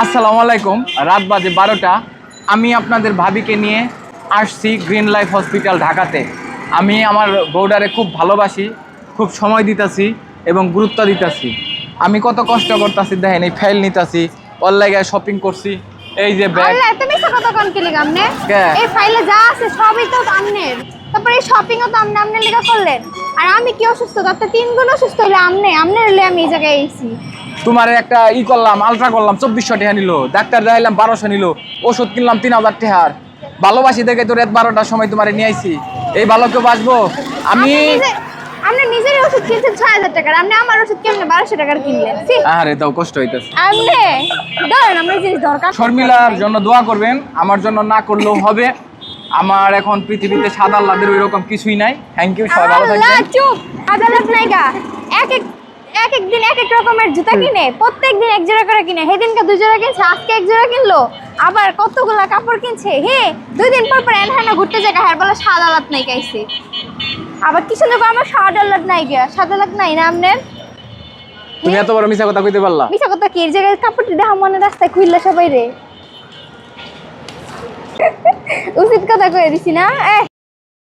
আসসালামু আলাইকুম। রাত বাজে বারোটা। আমি আপনাদের ভাবিকে নিয়ে আসছি গ্রিন লাইফ হসপিটাল ঢাকাতে। আমি আমার বউডারে খুব ভালোবাসি খুব সময় দিতাছি এবং গুরুত্ব দিতাছি। আমি কত কষ্ট করতেছি দেখেন এই ফাইল নিতাছি অনলাইনে শপিং করছি এই যে ব্যাগ আল্লাহ এত মিছা কথা কোন কি লিগা আমনে কে? এই ফাইলে যা আছে সবই তো আমনের তারপরে এই শপিং ও তো আমনে আমনে লিগা করলেন আর আমি কি অসুস্থ? তাতে তিন গুণ অসুস্থ হইলে আমনে আমনের হইলে আমি এই জায়গায় এসেছি তোমার একটা ই করলাম আলট্রা করলাম চব্বিশশো টাকা নিল। ডাক্তার দেখাইলাম বারোশো নিল। ওষুধ কিনলাম তিন হাজার টাকার ভালোবাসি দেখে তো রাত বারোটার সময় তোমার নিয়ে আইছি। এই ভালো কেউ বাঁচবো? আমি আপনি নিজের ওষুধ কিনছেন ছয় হাজার টাকার। আপনি আমার ওষুধ কেমনে বারোশো টাকার কিনলেন? আরে দাও কষ্ট হইতেছে। আপনি ধরেন আমার জিনিস দরকার শর্মিলার জন্য দোয়া করবেন। আমার জন্য না করলেও হবে। আমার এখন পৃথিবীতে সাদা আল্লাদের ওই রকম কিছুই নাই। থ্যাংক ইউ সবাই ভালো আল্লাহ থাকবেন। চুপ আদালত নাইগা এক এক এক এক দিন এক এক রকমের জুতা কিনে প্রত্যেক দিন এক জোড়া করে কিনে। সেদিনকে দুই জোড়া কিনছে আজকে এক জোড়া কিনলো। আবার কতগুলা কাপড় কিনছে? হে দুই দিন পর পর এনহানা ঘুরতে যায় হ্যাঁ বলে সাত আলাত নাই গাইছে। আবার কিছু লোক আমার সাত আলাত নাই গিয়া সাত আলাত নাই না আপনার? তুমি এত বড় মিশা কথা কইতে পারলা? মিশা কথা কি? এর জায়গায় কাপড়টি দেখা মনে রাস্তায় খুললে সবাই রে। উচিত কথা কয়ে দিছি না?